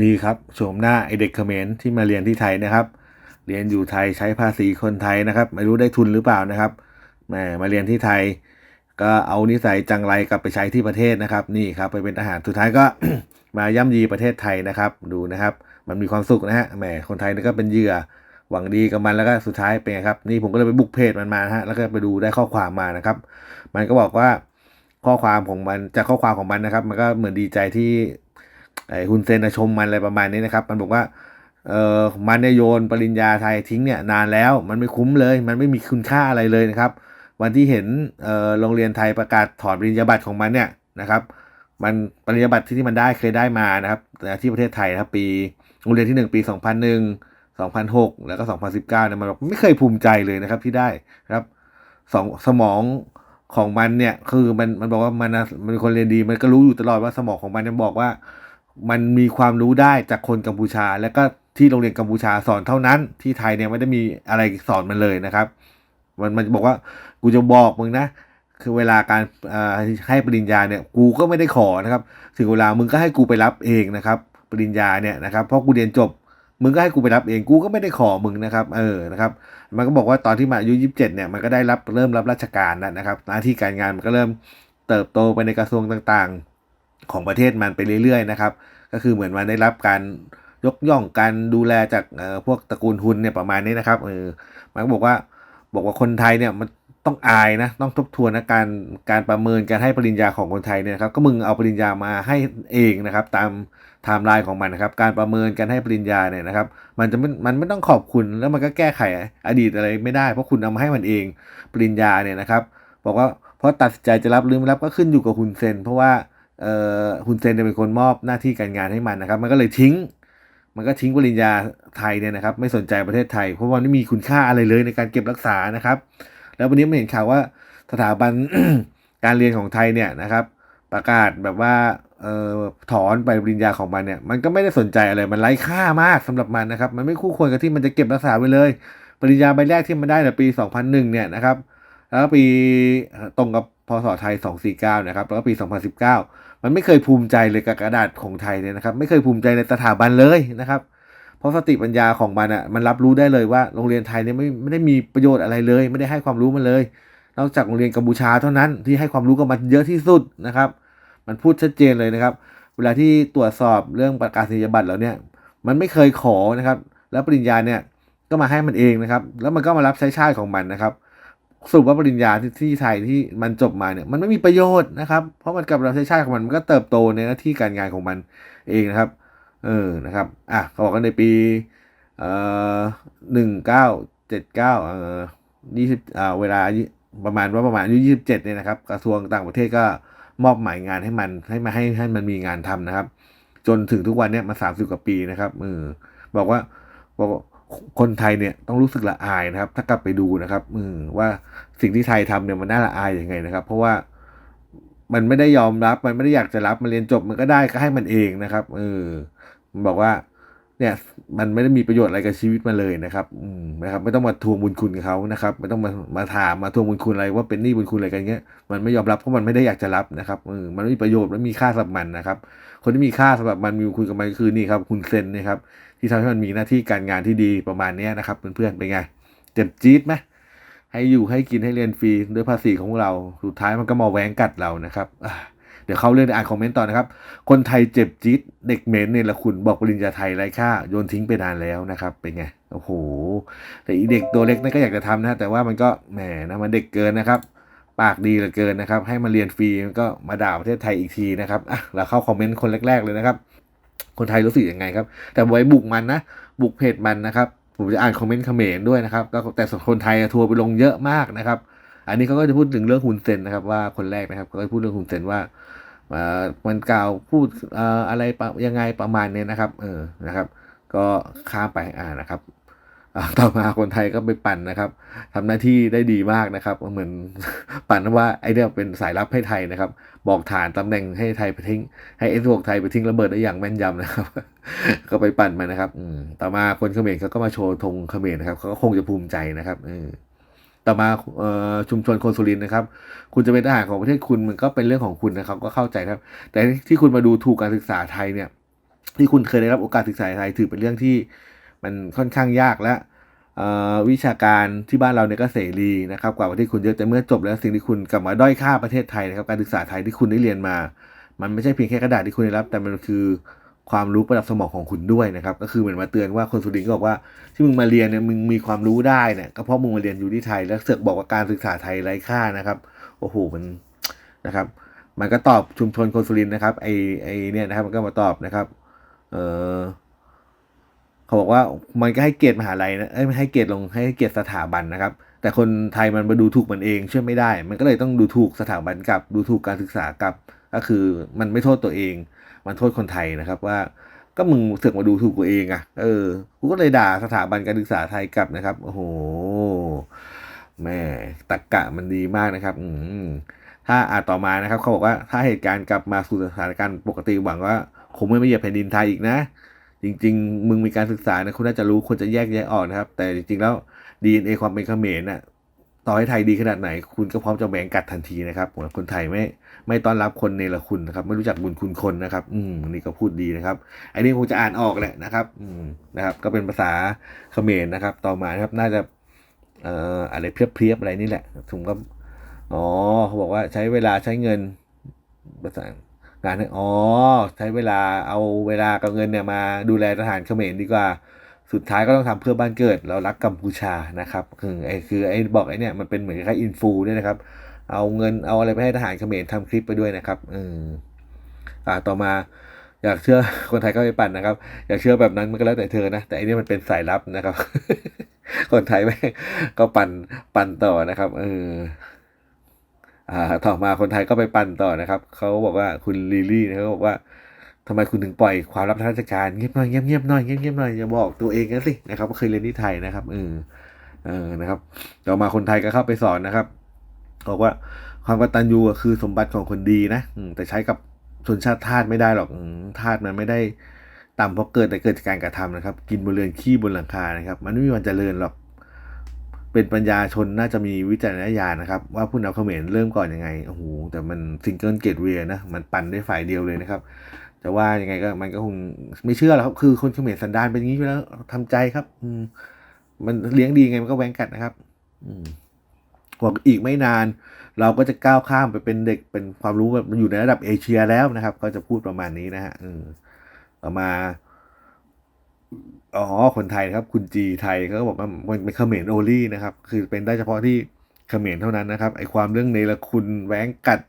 นี่ครับโฉมหน้าไอเด็กเขมรที่มาเรียนที่ไทยนะครับ เรียนอยู่ไทยใช้ภาษีคนไทยนะครับ ไม่รู้ได้ทุนหรือเปล่านะครับแหมมาเรียนที่ไทย ก็เอานิสัยจังไรกลับไปใช้ที่ประเทศนะครับ นี่ครับไปเป็นทหารสุดท้ายก็มาย่ำยีประเทศไทยนะครับ ดูนะครับ มันมีความสุขนะฮะแหมคนไทยนี่ก็เป็นเหยื่อหวังดีกับมันแล้วก็สุดท้ายเป็นไงครับ นี่ผมก็เลยไปบุกเพจมันมาฮะแล้วก็ไปดูได้ข้อความมานะครับ มันก็บอกว่าข้อความของมันจากข้อความของมันนะครับ มันก็เหมือนดีใจที่ ไอ้ฮุนเซนชมมันอะไรประมาณนี้นะครับ มันบอกว่าเออมันเนี่ยโยนปริญญาไทยทิ้งเนี่ยนานแล้ว มันไม่คุ้มเลย มันไม่มีคุณค่าอะไรเลยนะครับ วันที่เห็นเออโรงเรียนไทยประกาศถอนปริญญาบัตรของมันเนี่ยนะครับ มันปริญญาบัตรที่ที่มันได้เคยได้มานะครับที่ประเทศไทยนะครับปีโรงเรียนที่ 1 ปี 2001 2006 แล้วก็ 2019เนี่ยมันบอกไม่เคยภูมิใจเลยนะครับที่ได้ครับสองสมองของมันเนี่ยคือมันมันบอกว่ามันนะมันเป็นคนเรียนดีมันก็รู้อยู่ตลอดว่าสมองของมันเนี่ยบอกว่า มันมีความรู้ได้จากคนกัมพูชา แล้วก็ที่โรงเรียนกัมพูชาสอนเท่านั้น ที่ไทยเนี่ยไม่ได้มีอะไรสอนมันเลยนะครับ มันมันบอกว่ากูจะบอกมึงนะ คือเวลาการให้ปริญญาเนี่ย กูก็ไม่ได้ขอนะครับ ถึงเวลามึงก็ให้กูไปรับเองนะครับ ปริญญาเนี่ยนะครับ เพราะกูเรียนจบมึงก็ให้กูไปรับเองกูก็ไม่ได้ขอมึงนะครับ เออนะครับ มันก็บอกว่าตอนที่มาอายุ27เนี่ยมันก็ได้รับเริ่มรับราชการแล้วนะครับ หน้าที่การงานมันก็เริ่มเติบโตไปในกระทรวงต่างๆ ของประเทศมันไปเรื่อยๆนะครับ ก็คือเหมือนมันได้รับการยกย่องการดูแลจากพวกตระกูลทุนเนี่ยประมาณนี้นะครับเออมันก็บอกว่าบอกว่าคนไทยเนี่ยมันต้องอายนะต้องทบทวนนะการการประเมินการให้ปริญญาของคนไทยเนี่ยครับก็มึงเอาปริญญามาให้เองนะครับ ตามไทม์ไลน์ของมันนะครับ การประเมินการให้ปริญญาเนี่ยนะครับ มันจะไม่มันไม่ต้องขอบคุณแล้วมันก็แก้ไขอดีตอะไรไม่ได้ เพราะคุณเอามาให้มันเองปริญญาเนี่ยนะครับ บอกว่าเพราะตัดสินใจจะรับหรือไม่รับก็ขึ้นอยู่กับคุณเซนเพราะว่า เอ่อคุณเซนเป็นคนมอบหน้าที่การงานให้มันนะครับ มันก็เลยทิ้ง มันก็ทิ้งปริญญาไทยเนี่ยนะครับ ไม่สนใจประเทศไทย เพราะว่าไม่มีคุณค่าอะไรเลยในการเก็บรักษานะครับ แล้ววันนี้ไม่เห็นข่าวว่าสถาบันการเรียนของไทยเนี่ยนะครับ ประกาศแบบว่าออถอนใบปริญญาของมันเนี่ย มันก็ไม่ได้สนใจอะไร มันไร้ค่ามากสำหรับมันนะครับ มันไม่คู่ควรกับที่มันจะเก็บรักษาไว้เลย ปริญญาใบแรกที่มันได้ในปี 2001 เนี่ยนะครับ แล้วปีตรงกับพศไทย 249 นะครับ แล้วก็ปี 2019 มันไม่เคยภูมิใจเลยกับกระดาษของไทยเนี่ยนะครับ ไม่เคยภูมิใจในสถาบันเลยนะครับ เพราะสติปัญญาของมันอะมันรับรู้ได้เลยว่าโรงเรียนไทยเนี่ยไม่ไม่ได้มีประโยชน์อะไรเลย ไม่ได้ให้ความรู้มันเลย นอกจากโรงเรียนกัมพูชาเท่านั้นที่ให้ความรู้กับมันเยอะที่สุดนะครับ มันพูดชัดเจนเลยนะครับ เวลาที่ตรวจสอบเรื่องประกาศนียบัตรแล้วเนี่ย มันไม่เคยขอนะครับ แล้วปริญญาเนี่ยก็มาให้มันเองนะครับ แล้วมันก็มารับใช้ชาติของมันนะครับ สรุปว่าปริญญาที่ที่ไทยที่มันจบมาเนี่ยมันไม่มีประโยชน์นะครับ เพราะมันกับเรับใช้ชาติของมันมันก็เติบโตในหน้าที่การงานของมันเองนะครับ เออนะครับอะเขาบอกกันในปีเอ่อหนึ่งเก้าเจ็ดเก้าเอ่อยี่สิบอ่าเวลาประมาณว่าประมาณอายุยี่สิบเจ็ดเนี่ยนะครับกระทรวงต่างประเทศก็มอบหมายงานให้มันให้มาให้ให้มันมีงานทำนะครับ จนถึงทุกวันเนี่ยมาสามสิบกว่าปีนะครับเออบอกว่าบอก คนไทยเนี่ยต้องรู้สึกละอายนะครับ ถ้ากลับไปดูนะครับอืว่าสิ่งที่ไทยทำเนี่ยมันน่าละอายยังไงนะครับ เพราะว่ามันไม่ได้ยอมรับ มันไม่ได้อยากจะรับมันเรียนจบมันก็ได้ก็ให้มันเองนะครับเออมันบอกว่า เนี่ย มันไม่ได้มีประโยชน์อะไรกับชีวิตมาเลยนะครับ อืมนะครับ ไม่ต้องมาทวงบุญคุณกับเขานะครับ ไม่ต้องมามาถามมาทวงบุญคุณอะไรว่าเป็นหนี้บุญคุณอะไรกันเงี้ยมันไม่ยอมรับเพราะมันไม่ได้อยากจะรับนะครับเออมันไม่มีประโยชน์ไม่มีค่าสำหรับมันนะครับ คนที่มีค่าสำหรับมันมีคุยกับมันคือนี่ครับ คุณเซนนะครับ ที่ทำให้มันมีหน้าที่การงานที่ดีประมาณนี้นะครับเพื่อนๆเป็นไงเจ็บจี๊ดไหมให้อยู่ให้กินให้เรียนฟรีด้วยภาษีของเราสุดท้ายมันก็มาแหวงกัดเรานะครับเดี๋ยวเขาเรื่องอ่านคอมเมนต์ต่อนะครับ คนไทยเจ็บจี๊ดเด็กเมนเนี่ยละคุณบอกปริญญาไทยไร้ค่าโยนทิ้งไปนานแล้วนะครับ เป็นไงโอ้โห แต่อีเด็กตัวเล็กนั่นก็อยากจะทำนะแต่ว่ามันก็แหมนะมันเด็กเกินนะครับ ปากดีเหลือเกินนะครับ ให้มาเรียนฟรีมันก็มาด่าประเทศไทยอีกทีนะครับอะเราเข้าคอมเมนต์คนแรก ๆเลยนะครับ คนไทยรู้สึกยังไงครับ แต่ไว้บุกมันนะ บุกเพจมันนะครับผมจะอ่านคอมเมนต์เขมรด้วยนะครับก็แต่ส่วนคนไทยทัวร์ไปลงเยอะมากนะครับ อันนี้เขาก็จะพูดถึงเรื่องฮุนเซนนะครับ ว่าคนแรกนะครับเขาก็พูดเรื่องฮุนเซนว่ามันกล่าวพูดอะไรยังไงประมาณนี้นะครับ เออนะครับ ก็ข้ามไปอ่านะครับ ต่อมาคนไทยก็ไปปั่นนะครับทำหน้าที่ได้ดีมากนะครับ เหมือนปั่นว่าไอเดียเป็นสายลับให้ไทยนะครับ บอกฐานตำแหน่งให้ไทยไปทิ้ง ให้เอสวกไทยไปทิ้งระเบิดได้อย่างแม่นยำนะครับ ก็ไปปั่นมานะครับอืต่อมาคนเขมรเขาก็มาโชว์ธงเขมรนะครับเขาก็คงจะภูมิใจนะครับอต่อมาชุมชนคนสุรินนะครับ คุณจะเป็นทหารของประเทศคุณมันก็เป็นเรื่องของคุณนะครับ ก็เข้าใจครับ แต่ที่คุณมาดูถูกการศึกษาไทยเนี่ย ที่คุณเคยได้รับโอกาสศึกษาไทยถือเป็นเรื่องที่ มันค่อนข้างยากและวิชาการที่บ้านเราเนี่ยก็เสรีนะครับกว่าประเทศคุณเยอะแต่เมื่อจบแล้วสิ่งที่คุณกลับมาด้อยค่าประเทศไทยนะครับการศึกษาไทยที่คุณได้เรียนมา มันไม่ใช่เพียงแค่กระดาษที่คุณได้รับ แต่มันคือความรู้ประดับสมองของคุณด้วยนะครับก็คือเหมือนมาเตือนว่าคนสุรินทร์ก็บอกว่าที่มึงมาเรียนเนี่ยมึงมีความรู้ได้เนี่ยก็เพราะมึงมาเรียนอยู่ที่ไทย แล้วเสือกบอกว่าการศึกษาไทยไร้ค่านะครับโอ้โหมันนะครับมันก็ตอบชุมชนคนสุรินทร์นะครับไอไอเนี่ยนะครับมันก็มาตอบนะครับเออ เขาบอกว่ามันก็ให้เกียรติมหาลัยนะเอ้ยไม่ให้เกียรติลงให้เกียรติสถาบันนะครับ แต่คนไทยมันมาดูถูกมันเองช่วยไม่ได้ มันก็เลยต้องดูถูกสถาบันกับดูถูกการศึกษากับ ก็คือมันไม่โทษตัวเอง มันโทษคนไทยนะครับว่าก็มึงเสือกมาดูถูกกูเองอะ่ะ เออ กูก็เลยด่าสถาบันการศึกษาไทยกลับนะครับ โอ้โห แม่ตักกะมันดีมากนะครับ อืมถ้าอาจต่อมานะครับ เขาบอกว่าถ้าเหตุการณ์กลับมาสู่สถานการณ์ปกติหวังว่าคงไม่มาเหยียบแผ่นดินไทยอีกนะ จริง ๆ มึงมีการศึกษานะคุณน่าจะรู้ควรจะแยกแยะออกนะครับ แต่จริง ๆ แล้ว DNA ความเป็นเขมรน่ะต่อให้ไทยดีขนาดไหน คุณก็พร้อมจะแบ่งกัดทันทีนะครับคนไทยไม่ไม่ต้อนรับคนเนรคุณนะครับ ไม่รู้จักบุญคุณคนนะครับ อืมนี่ก็พูดดีนะครับอันนี้คงจะอ่านออกแหละนะครับ อืมนะครับ ก็เป็นภาษาเขมรนะครับ ต่อมานะครับน่าจะเอ่ออะไรเพียบๆอะไรนี่แหละผมก็อ๋อเขาบอกว่าใช้เวลาใช้เงินภาษา งานให้อ๋อใช้เวลาเอาเวลากับเงินเนี่ยมาดูแลทหารเขมรดีกว่า สุดท้ายก็ต้องทำเพื่อบ้านเกิด เรารักกัมพูชานะครับ คือไอ้คือไอ้บอกไอ้เนี่ยมันเป็นเหมือนคล้ายอินฟูด้วยนะครับ เอาเงินเอาอะไรไปให้ทหารเขมรทำคลิปไปด้วยนะครับอืมอ่าต่อมาอยากเชื่อคนไทยก็ไปปั่นนะครับ อยากเชื่อแบบนั้นมันก็แล้วแต่เธอนะ แต่อันนี้มันเป็นสายลับนะครับ คนไทยแม่งก็ปั่นปั่นต่อนะครับเออ ต่อมาคนไทยก็ไปปั่นต่อนะครับ เขาบอกว่าคุณลิลี่นะเขาบอกว่าทำไมคุณถึงปล่อยความลับทางราชการเงียบหน่อยเงียบเงียบหน่อยเงียบเงียบหน่อยอย่าบอกตัวเองกันสินะครับว่าเคยเรียนที่ไทยนะครับเออเออนะครับต่อมาคนไทยก็เข้าไปสอนนะครับบอกว่าความกตัญญูคือสมบัติของคนดีนะแต่ใช้กับชนชาติทาสไม่ได้หรอกทาสมันไม่ได้ต่ำเพราะเกิดแต่เกิดจากการกระทำนะครับ กินบนเรือนขี้บนหลังคานะครับ มันไม่มีวันเจริญหรอก เป็นปัญญาชนน่าจะมีวิจารณญาณนะครับ ว่าผู้นำเขมรเริ่มก่อนยังไงโอ้โหแต่มันซิงเกิลเกตเวียนะมันปั่นได้ฝ่ายเดียวเลยนะครับ แต่ว่ายังไงก็มันก็คงไม่เชื่อหรอกครับ คือคนเขมรสันดานเป็นอย่างนี้อยู่แล้วทำใจครับ อืมมันเลี้ยงดีไงมันก็แหวงกัดนะครับ อืมบอกอีกไม่นาน เราก็จะก้าวข้ามไปเป็นเด็กเป็นความรู้แบบอยู่ในระดับเอเชียแล้วนะครับ ก็จะพูดประมาณนี้นะฮะอืมต่อมา อ๋อคนไทยนะครับ คุณจีไทยเขาก็บอกว่ามันเป็นเขมรโอลี่นะครับ คือเป็นได้เฉพาะที่เขมรเท่านั้นนะครับไอความเรื่องเนรคุณแหวงกัด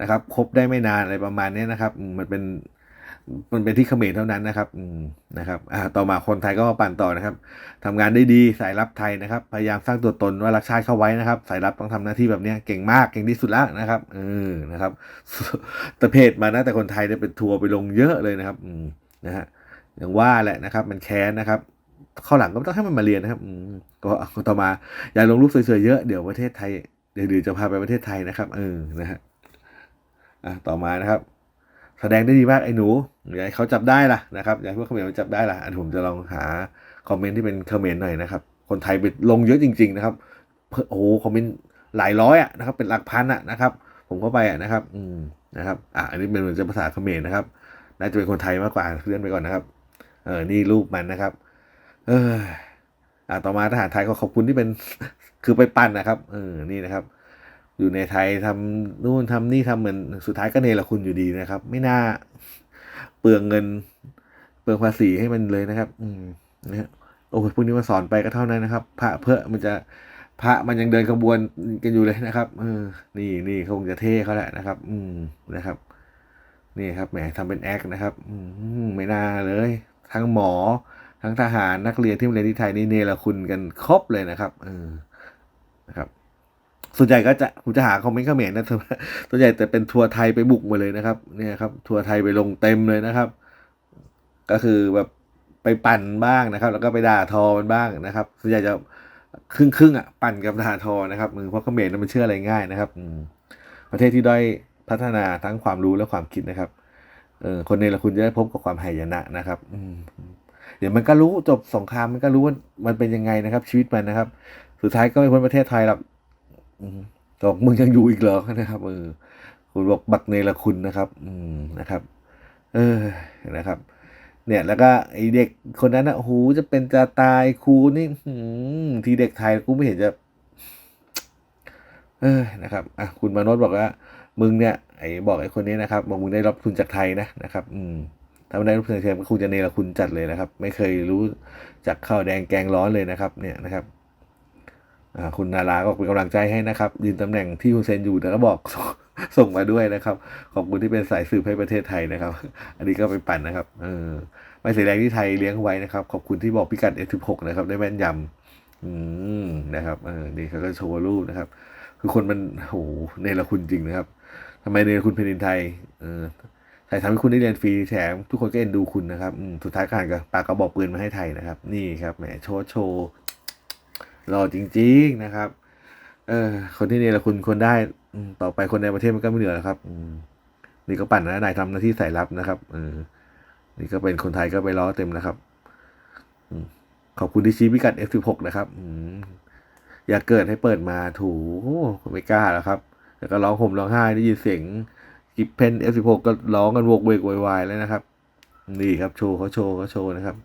นะครับคบได้ไม่นานอะไรประมาณนี้นะครับ มันเป็นมันเป็นที่เขมรเท่านั้นนะครับอืมนะครับต่อมาคนไทยก็มาปั่นต่อนะครับทำงานได้ดีสายลับไทยนะครับ พยายามสร้างตัวตนว่ารักชาติเข้าไว้นะครับ สายลับต้องทำหน้าที่แบบนี้เก่งมากเก่งที่สุดแล้วนะครับเออนะครับแต่เพจมานะแต่คนไทยเนี่ยเป็นทัวร์ไปลงเยอะเลยนะครับนะฮะ อย่างว่าแหละนะครับ มันแค้นนะครับเข้าหลังก็ต้องให้มันมาเรียนนะครับก็ต่อมาอย่าลงรูปสวยๆเยอะเดี๋ยวประเทศไทยเดี๋ยวจะพาไปประเทศไทยนะครับ เออนะฮะอะต่อมานะครับ แสดงได้ดีมากไอ้หนูอย่าให้เขาจับได้ล่ะนะครับอย่าให้พวกเขมรมันจับได้ล่ะอันผมจะลองหาคอมเมนต์ที่เป็นเขมรหน่อยนะครับ คนไทยไปลงเยอะจริง ๆ นะครับโอ้โหคอมเมนต์หลายร้อยอะนะครับ เป็นหลักพันอะนะครับ ผมเข้าไปอะนะครับ อืมนะครับ อะอันนี้เป็นเหมือนจะภาษาเขมรนะครับน่าจะเป็นคนไทยมากกว่าเลื่อนไปก่อนนะครับ เออนี่รูปมันนะครับ เอออะต่อมาทหารไทยก็ขอบคุณที่เป็นคือไปปั้นนะครับเออนี่นะครับ อยู่ในไทยทำนู่นทำนี่ทำเหมือนสุดท้ายก็เนรคุณอยู่ดีนะครับ ไม่น่าเปลืองเงิน เปลืองภาษีให้มันเลยนะครับ อืมนะฮะโอ้ยพวกนี้มาสอนไปก็เท่านั้นนะครับ พระเพื่อมันจะพระมันยังเดินขบวนกันอยู่เลยนะครับเออนี่นี่คงจะเท่เขาแหละนะครับ อืมนะครับ นี่ครับแหมทำเป็นแอคนะครับ อืมไม่น่าเลย ทั้งหมอ ทั้งทหารนักเรียนที่มาเรียนที่ไทยนี่เนรคุณกันครบเลยนะครับเออนะครับส่วนใหญ่ก็จะผมจะหาคอมเมนต์เขมรนะส่วนใหญ่แต่เป็นทัวร์ไทยไปบุกมาเลยนะครับ เนี่ยครับ ทัวร์ไทยไปลงเต็มเลยนะครับ ก็คือแบบไปปั่นบ้างนะครับ แล้วก็ไปด่าทอมันบ้างนะครับ ส่วนใหญ่จะครึ่งครึ่งอะปั่นกับด่าทอนะครับมือเพราะเขมรมันเชื่ออะไรง่ายนะครับ ประเทศที่ด้อยพัฒนาทั้งความรู้และความคิดนะครับ เออคนในละคุณจะได้พบกับความหายนะนะครับอืเดี๋ยวมันก็รู้จบสงครามมันก็รู้ว่ามันเป็นยังไงนะครับ ชีวิตมันนะครับ สุดท้ายก็ไม่พ้นประเทศไทยหรอกบอกมึงยังอยู่อีกเหรอนะครับเออคุณบอกบักเนรคุณนะครับ อืมนะครับ เออนะครับ เนี่ยแล้วก็ไอเด็กคนนั้นนะโหจะเป็นจะตายครูนี่หืมทีเด็กไทยกูไม่เห็นจะ เออนะครับอะคุณมานพบอกว่า มึงเนี่ยไอ้บอกไอ้คนนี้นะครับบอกมึงได้รับทุนจากไทยนะนะครับอืมถ้าไม่ได้รับทุนจากไทยก็คงจะเนรคุณจัดเลยนะครับ ไม่เคยรู้จากข้าวแดงแกงร้อนเลยนะครับ เนี่ยนะครับอ่าคุณนาราก็เป็นกำลังใจให้นะครับ ยืนตำแหน่งที่คุณเซนอยู่แต่ก็บอกส่งมาด้วยนะครับ ขอบคุณที่เป็นสายสืบให้ประเทศไทยนะครับ อันนี้ก็ไปปั่นนะครับเออไม่เสียแรงที่ไทยเลี้ยงไว้นะครับ ขอบคุณที่บอกพิกัด F16 นะครับ ได้แม่นยำอืมนะครับเออนี่เขาก็โชว์รูปนะครับ คือคนมันโหเนรคุณจริงนะครับทำไมเนรคุณแผ่นดินไทยเออไทยทำให้คุณได้เรียนฟรีแถมทุกคนก็เอ็นดูคุณนะครับสุดท้ายก็หันกับปากกระบอกปืนมาให้ไทยนะครับ นี่ครับแหมโชว์โชว์หล่อจริง ๆนะครับ เออ คนที่เนรคุณคนได้อืต่อไปคนในประเทศมันก็ไม่เหลือแล้วครับนี่ก็ปั่นนะนายทำหน้าที่สายลับนะครับเออนี่ก็เป็นคนไทยก็ไปล้อเต็มนะครับอืขอบคุณที่ชี้พิกัด F16 นะครับ อย่าเกิดให้เปิดมาถูไม่กล้าแล้วครับแล้วก็ร้องห่มร้องไห้ได้ยินเสียงกิบเพน F16 ก็ร้องกันโวกเวกวายแล้วนะครับ นี่ครับโชว์เขาโชว์เขาโชว์นะครับ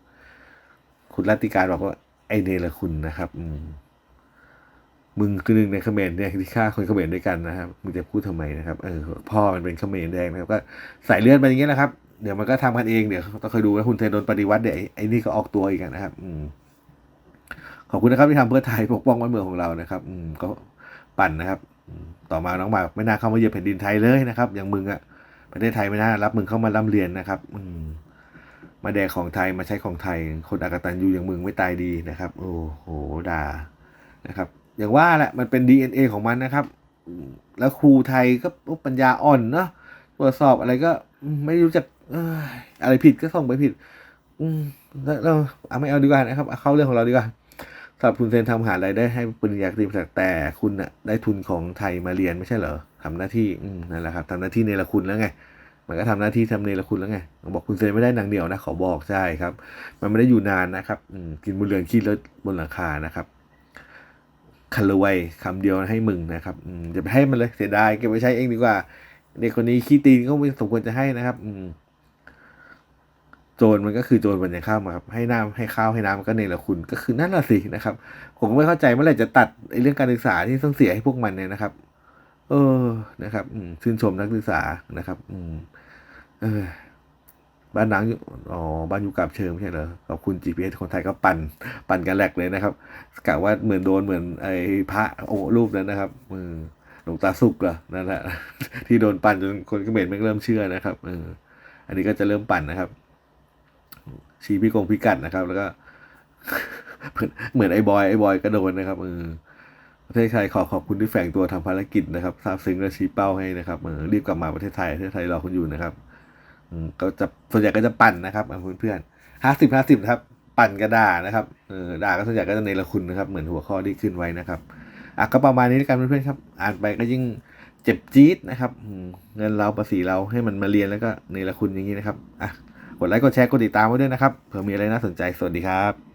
คุณรัตติการบอกว่าไอเนรคุณนะครับมึงคือหนึ่งในเขมรเนี่ยที่ฆ่าคนเขมรด้วยกันนะครับมึงจะพูดทำไมนะครับเออพ่อมันเป็นเขมรแดงนะครับก็ใสายเลือดมันอย่างเงี้ยนะครับเดี๋ยวมันก็ทำกันเองเดี๋ยวต้องคอยดูว่าคุณเทนโดนปฏิวัติเดี๋ยวไอ้นี่ก็ออกตัวอีกนะครับ อืม ขอบคุณนะครับที่ทำเพื่อไทยปกป้องบ้านเมืองของเรานะครับ อืมก็ปั่นนะครับ ต่อมาน้องหมากไม่น่าเข้ามาเยียบแผ่นดินไทยเลยนะครับ อย่างมึงอะประเทศไทยไม่น่ารับมึงเข้ามาร่ำเรียนนะครับ อืมมาแดกของไทยมาใช้ของไทย คนอากตันยูอย่างมึงไม่ตายดีนะครับ โอ้โหด่านะครับ อย่างว่าแหละมันเป็น DNA ของมันนะครับ แล้วครูไทยก็ปัญญาอ่อนเนาะตรวจสอบอะไรก็ไม่รู้จักอะไรผิดก็ส่งไปผิด อืมแล้วเอาไม่เอาดีกว่านะครับเอาเข้าเรื่องของเราดีกว่า สำหรับคุณเซนทำหารายได้ให้ปริญญาตรีแต่คุณน่ะได้ทุนของไทยมาเรียนไม่ใช่เหรอทำหน้าที่นั่นแหละครับทำหน้าที่เนรคุณแล้วไงมันก็ทำหน้าที่ทำเนรคุณแล้วไง บอกคุณเซนไม่ได้นางเดียวนะ ขอบอกใช่ครับ มันไม่ได้อยู่นานนะครับกินบนเรือนขี้รถบนหลังคานะครับคารวยคำเดียวให้มึงนะครับอย่าไปให้มันเลยเสียดายเก็บไว้ใช้เองดีกว่า เด็กคนนี้ขี้ตีนก็ไม่สมควรจะให้นะครับ อื โจรมันก็คือโจรมันยังข้าวมาครับให้น้ำให้ข้าวให้น้ำมันก็เนรคุณก็คือนั่นแหละสินะครับ ผมไม่เข้าใจเมื่อไหร่จะตัดไอ้เรื่องการศึกษาที่ต้องเสียให้พวกมันเนี่ยนะครับ เออนะครับชื่นชมนักศึกษานะครับ อืม เออบ้านหนังอ๋อ บ้านอยู่กับเชิงไม่ใช่เหรอ ขอบคุณ GPS คนไทยก็ปั่น ปั่นกันแหลกเลยนะครับกะว่าเหมือนโดนเหมือนไอ้พระโอ้รูปนั้นนะครับอืมหลวงตาสุกเหรอนั่นแหละที่โดนปั่นจนคนเขมรไม่เริ่มเชื่อนะครับเอออันนี้ก็จะเริ่มปั่นนะครับ ชี้พี่กงพิกัดนะครับ แล้วก็ เหมือนไอ้บอยไอ้บอยก็โดนนะครับเออประเทศไทยขอขอบคุณที่แฝงตัวทำภารกิจนะครับซาบซึ้งและชี้เป้าให้นะครับเออรีบกลับมาประเทศไทยประเทศไทยรอคุณอยู่นะครับอืมก็จะส่วนใหญ่ก็จะปั่นนะครับเพื่อนเพื่อนห้าสิบห้าสิบครับ ปั่นกระด่านะครับเออด่าก็ส่วนใหญ่ก็จะในละคุณนะครับ เหมือนหัวข้อที่ขึ้นไว้นะครับอะก็ประมาณนี้แล้วกันเพื่อนๆครับ อ่านไปก็ยิ่งเจ็บจี๊ดนะครับเงินเราภาษีเราให้มันมาเรียนแล้วก็ในละคุณอย่างนี้นะครับอะ กดไลค์กดแชร์กดติดตามไว้ด้วยนะครับเผื่อมีอะไรน่าสนใจสวัสดีครับ